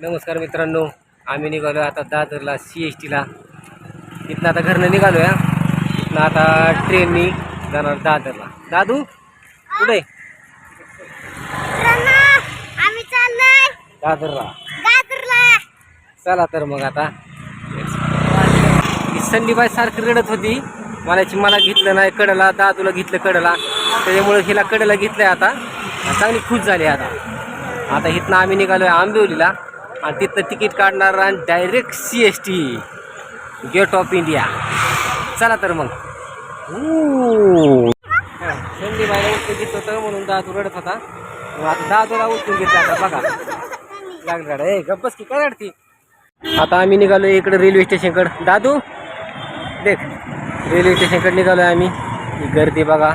नमस्कार मित्रांनो आम्ही निघालो आता दादरला सी एस टीला इथनं आता घरनं निघालो या इथनं आता ट्रेननी जाणार दादरला. दादू कुठे दादरला. चला तर मग आता. ही संडीबाई सारखी रडत होती. मलाची मला घेतलं नाही कडला दादूला घेतलं कडला. त्याच्यामुळे हिला कडला घेतलंय आता. चांगली खुश झाली आता. आता इथनं आम्ही निघालोय आंबिवलीला. आणि तिथं तिकीट काढणार आणि direct C S T Gate of India चला तर मग. संडीबाईला उठून घेत होतं म्हणून दादू रडत होता. मग आता दादूला उठून घेतला आता बघा. लागलं रडा. ए गप्पस की काय रडती? आता आम्ही निघालो इकडे रेल्वे स्टेशनकडे दादू देख. रेल्वे स्टेशनकडे निघालो आहे आम्ही. गर्दी बघा.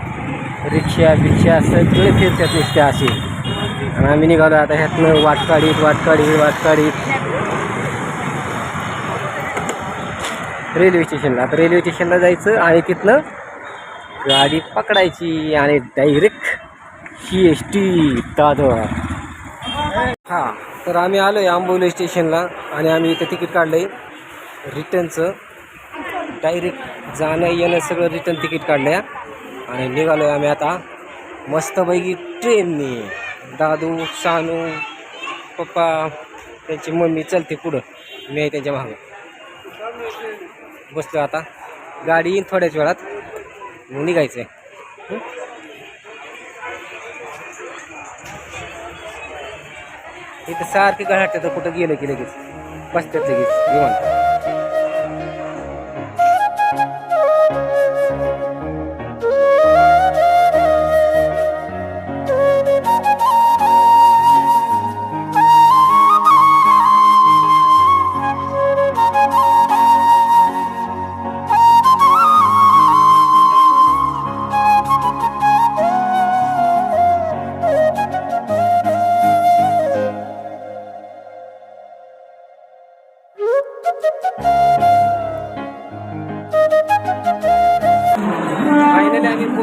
रिक्षा बिक्षा सगळे फिरतात नुसत्या असे. आणि आम्ही निघालो आता ह्यातनं वाट काढीत वाट काढीत वाट काढीत रेल्वे स्टेशनला. आता रेल्वे स्टेशनला जायचं आणि तिथनं गाडी पकडायची आणि direct C S T Dadar. हां तर आम्ही आलो आहे आंबोली स्टेशनला आणि आम्ही इथं तिकीट काढलं आहे रिटर्नचं. डायरेक्ट जाणं येणं सगळं रिटर्न तिकीट काढलं आहे आणि निघालो आहे आम्ही आता मस्तपैकी ट्रेनने दादू सानू पप्पा त्यांची मम्मी चलते पुढं. मी आहे त्यांच्या मागं. बसलो आता. गाडी येईन थोड्याच वेळात. मग निघायचं आहे इथं सारखी गळाट तर कुठं गेलं की लगेच. बसतात लगेच निवांत.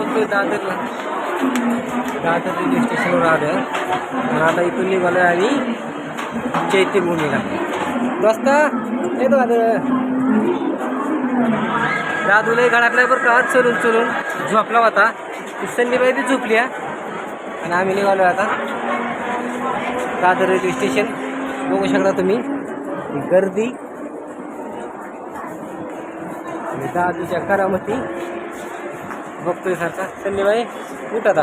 बोलतोय दादरला. दादर रेल्वे स्टेशनवर आलं. आणि आता इथून निघालो आणि चैत्यभूमीला. दोस्त येतो दादर. दादूला घरातला बरं का. चलून चलून. झोपला होता ती झोपली आणि आम्ही निघालो आता. Dadar railway station. बघू शकता तुम्ही. गर्दी. आणि दादूच्या करामती. बघतोय सारखा. संजयबाई उठ आता.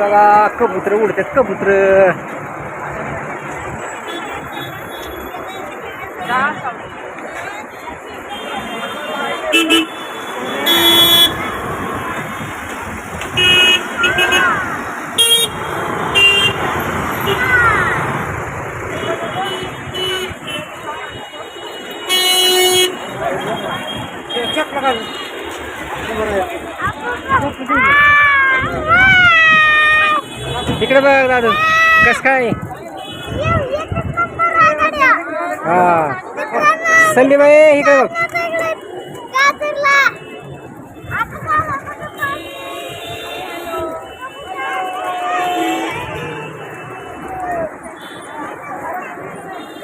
बघा कबूतर उडतात कबूतर. इकडे बघ दादू. कस काय? हा. संदीबाई इकडे बघ.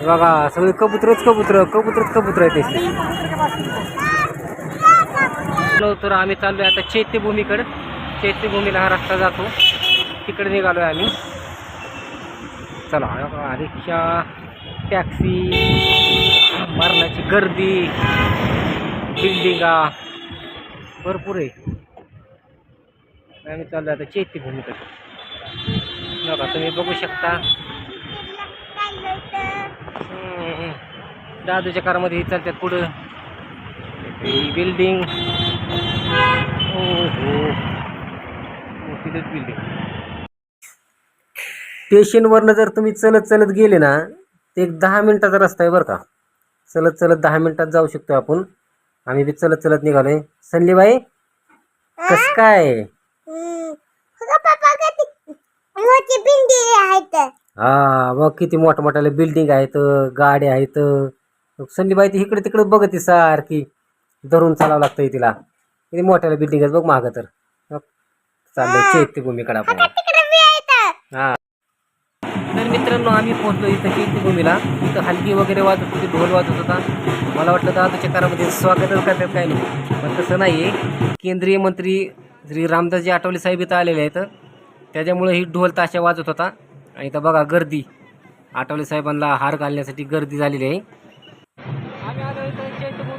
बघा सगळे कबूतरच कबूतर कबूतरच कबूतर आहे ते तर आम्ही चाललोय आता चैत्यभूमीकडे. चैत्यभूमीला हा रस्ता जातो. तिकडे निघालो आहे आम्ही. चला रिक्षा टॅक्सी मरणाची गर्दी बिल्डिंगा भरपूर आहे. आम्ही चाललो आता चैत्यभूमीकडे. बघा तुम्ही बघू शकता. दादूच्या कारमध्ये चालतात पुढं. ही बिल्डिंग. हो हो तिथेच बिल्डिंग. स्टेशनवरनं जर तुम्ही चलत चलत गेले ना ते एक दहा मिनिटाचा रस्ता आहे बरं का. चलत चलत दहा मिनिटात जाऊ शकतो आपण. आम्ही बी चलत चलत निघालोय. संलीबाई कस काय? हा बघ किती मोठमोठ्याला बिल्डिंग आहेत गाड्या आहेत. संदीबाई ती इकडे तिकडे बघते सारखी. धरून चालावं लागतंय तिला. किती मोठ्याला बिल्डिंग आहेत बघ मागं तर. चाललंय चैत्यभूमीकडे आपण. हा. तर मित्रांनो आम्ही पोहोचलो इथं चैत्यभूमीला इथं हलकी वगैरे वाजत होती ढोल वाजत होता. मला वाटलं दादूच्या करामध्ये स्वागतच करतात काय नाही पण तसं नाही आहे केंद्रीय मंत्री श्री रामदासजी आठवले साहेब इथं आलेले आहेत. त्याच्यामुळे ही ढोल ताशा वाजत होता. आणि इथं बघा गर्दी. आठवले साहेबांना हार घालण्यासाठी गर्दी झालेली आहे.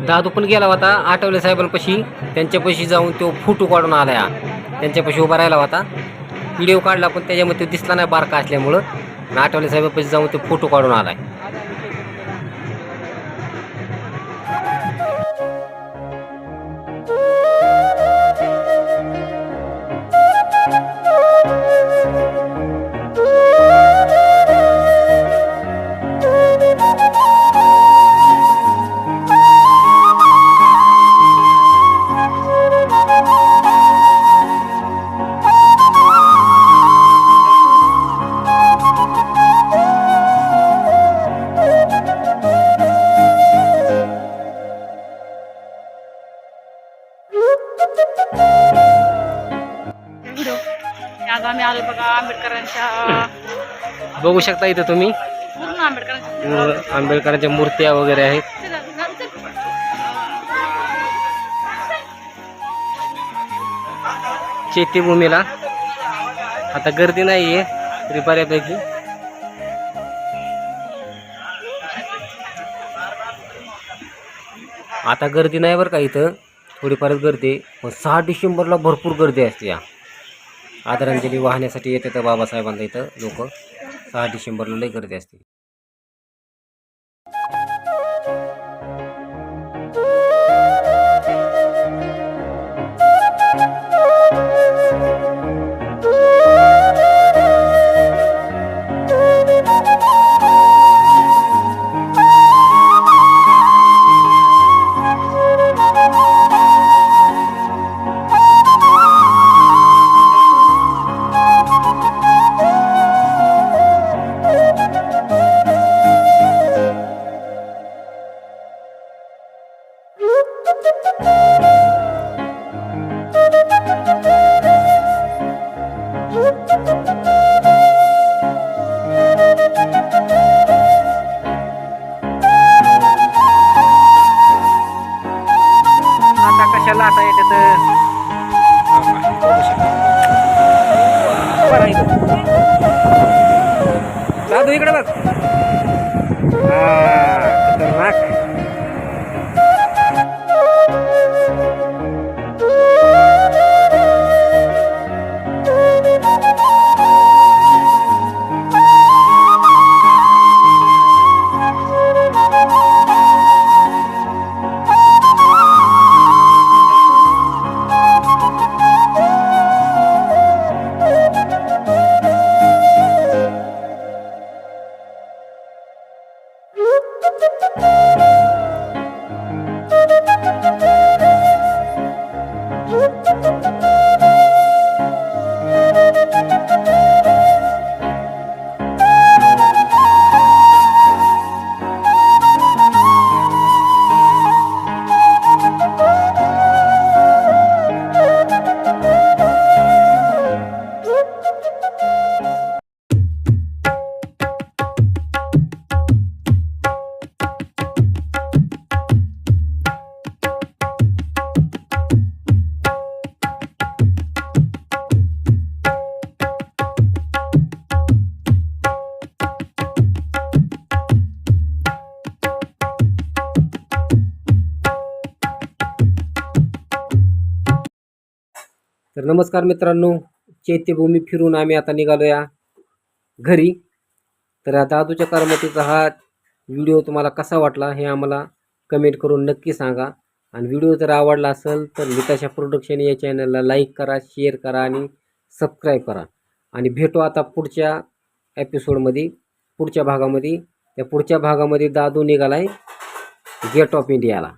दादू पण गेला होता. आठवले साहेबांपाशी. त्यांच्यापाशी जाऊन तो फोटो काढून आला. त्यांच्यापाशी उभा राहिला होता. व्हिडिओ काढला पण त्याच्यामध्ये तो दिसला नाही बारका असल्यामुळं. आणि साहेबापाशी जाऊन ते फोटो काढून आलाय. व्हिडिओ आंबेडकरांच्या बघू शकता इथं तुम्ही. आंबेडकरांच्या मूर्त्या वगैरे आहेत. चैत्यभूमीला आता गर्दी नाही आहे तरी बऱ्यापैकी. आता गर्दी नाही बरं का इथं. थोडीफारच गर्दी. पण सहा डिसेंबरला भरपूर गर्दी असते या. आदरांजली वाहण्यासाठी येतात बाबासाहेबांना इथं लोक सहा डिसेंबरला लई गर्दी असते. आता कशाला आता येते तर दादू इकडे बघ. हा, नमस्कार मित्रांनो चैत्यभूमी फिरून आम्ही आता निघालो या घरी. तर या दादूच्या करमतीचा हा व्हिडिओ तुम्हाला कसा वाटला हे आम्हाला कमेंट करून नक्की सांगा. आणि व्हिडिओ जर आवडला असेल तर मिताशा प्रोडक्शन या चॅनलला लाईक करा शेअर करा आणि सबस्क्राईब करा. आणि भेटू आता पुढच्या एपिसोडमध्ये पुढच्या भागामध्ये. त्या पुढच्या भागामध्ये दादू निघाला आहे गेट ऑफ इंडियाला